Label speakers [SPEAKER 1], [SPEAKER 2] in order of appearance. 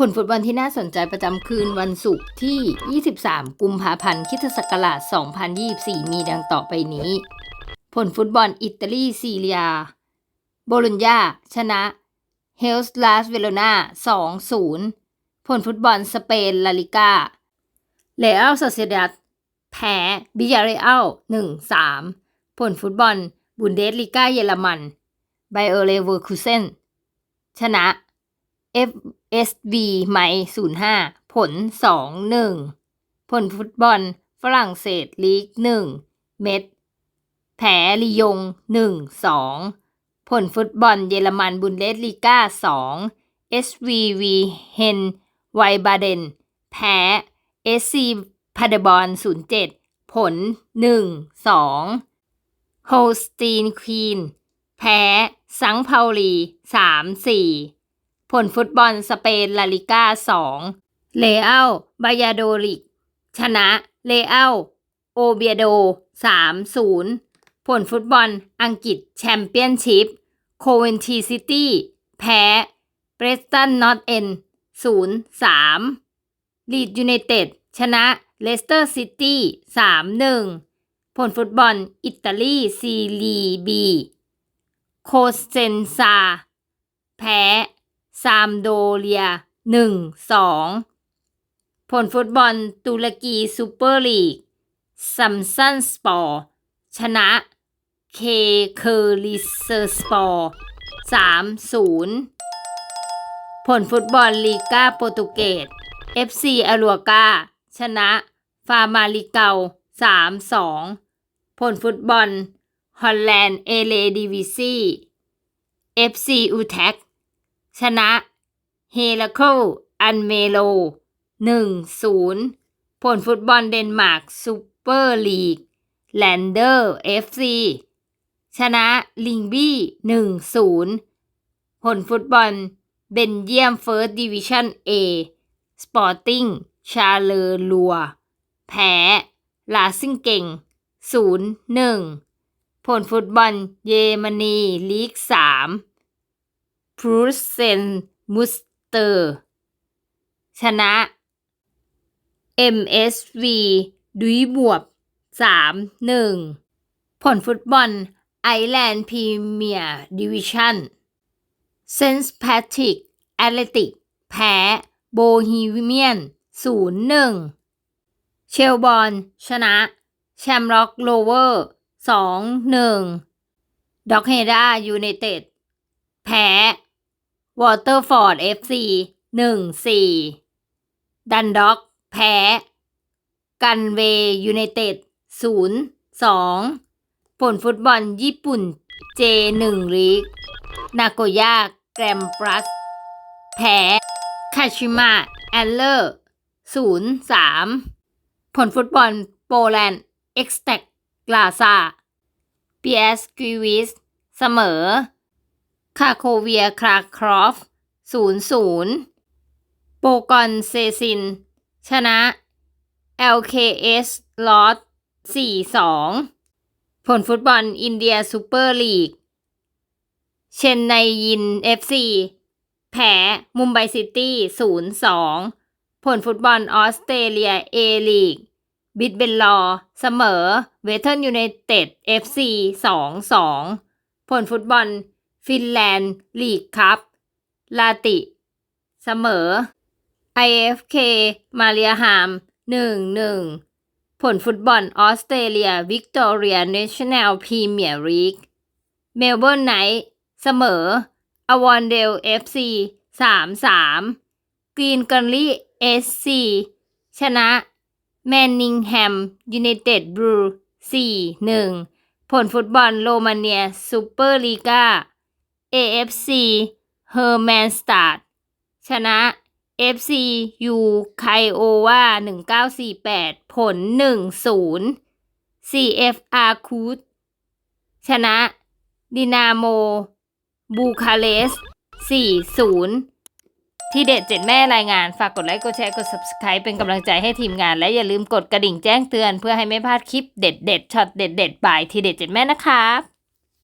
[SPEAKER 1] ผลฟุตบอลที่น่าสนใจประจำคืนวันศุกร์ที่ 23 กุมภาพันธ์คริสตศักราช 2024 มีดังต่อไปนี้ ผลฟุตบอลอิตาลีซีเรีย โบโลญญาชนะ เฮลส์ลาสเวโรนา2-0 ผลฟุตบอลสเปนลาลิกาเลอัลโซเซดัดแพ้บิยาเรอัล1-3 ผลฟุตบอลบุนเดสลิก้าเยอรมันไบเออร์เลเวอร์คูเซนชนะ FSV ไม05ผล2-1ผลฟุตบอล ฝรั่งเศสลีก1เม็ดแพ้ลียง1-2ผลฟุตบอลเยอรมันบุนเดสลีกา2 SVV เฮนไวบาเดนแพ้ SC พาเดบอล07 ผล 1-2 โฮสตีนควีน แพ้ซังเปาลี 3-4 ผลฟุตบอลสเปนลาลิก้า 2 เลอัลบายาโดริกชนะเลอัลโอเบียโด 3-0 ผลฟุตบอลอังกฤษแชมเปี้ยนชิพโคเวนทีซิตี้แพ้เบรสตันนอตเอ็น0-3ลีดยูไนเต็ดชนะเลสเตอร์ซิตี้ 3-1 ผลฟุตบอลอิตาลีซีรีบี โคเซนซา แพ้ ซามโดเรีย1-2ผลฟุตบอลตุรกีซูเปอร์ลีกซัมซันสปอร์ชนะเคเคอร์ลิเซอร์สปอร์3-0ผลฟุตบอลลีกาโปรตุเกส FC อลัวกาชนะฟามาลิเกา3-2ผลฟุตบอลฮอลแลนด์เอเลดิวิซี FC อูแท็ก ชนะเฮลาโคอันเมโล1-0ผลฟุตบอลเดนมาร์กซูเปอร์ลีกแลนเดอร์ FC ชนะลิงบี้1-0ผลฟุตบอลเบนเยียมเฟิร์สดิวิชั่น A สปอร์ติ้งชาเลอลัว แพ้ลาซิงเก่ง0-1ผลฟุตบอลเยมนีลีก3 พรูเซนมุสเตอร์ ชนะ MSV ดุยบวบ3-1 ผลฟุตบอลไอแลนด์พรีเมียร์ดิวิชั่นเซนส์แพทริกแอตเลติก แพ้ โบฮีเมียน 0-1 เชลบอลชนะ แชมร็อกโลเวอร์ 2-1 ด็อกเฮดายูไนเต็ด แพ้ วอเตอร์ฟอร์ด FC 1-4ดันด็อก แพ้ กันเวยูไนเต็ด0-2ผลฟุตบอลญี่ปุ่น J1 ลีก นาโกย่าแกรมปลัส แพ้คาชิมะแอนเลอร์0-3ผลฟุตบอลโปแลนด์เอ็กซ์แตกลาซาปีเอสกิวิส เสมอ คาโคเวียคราครอฟ0-0โปกอนเซซิน ชนะ LKS ลอส4-2ผลฟุตบอลอินเดียซูเปอร์ลีก เชนไนยิน FC แพ้มุมไบซิตี้0-2ผลฟุตบอลออสเตรเลียเอลีก บิดเบนลอ เสมอ เวเทิร์นยูไนเต็ด FC 2-2ผลฟุตบอล ฟินแลนด์ลีกคัพลาติ เสมอ IFK มาเรียฮาม 1-1 ผลฟุตบอลออสเตรเลียวิกตอเรียเนชั่นแนลพรีเมียร์ลีกเมลเบิร์นไนท์เสมออวอนเดล FC 3-3กรีนกันลี่ SC ชนะแมนนิงแฮมยูไนเต็ดบลู4-1ผลฟุตบอลโรมาเนียซูเปอร์ลีกา AFC เฮอร์แมนสตาร์ชนะ FC ยูไคโอวา1948 ผล 1-0 CFR คูดชนะดินาโม บูคาเรสต์4-0 ที่เด็ดเจ็ดแม่รายงาน ฝากกดไลค์ กดแชร์ กด Subscribe เป็นกำลังใจให้ทีมงาน และอย่าลืมกดกระดิ่งแจ้งเตือน เพื่อให้ไม่พลาดคลิปเด็ดเด็ดช็อตเด็ดเด็ดบ่าย ทีเด็ดเจ็ดแม่นะครับ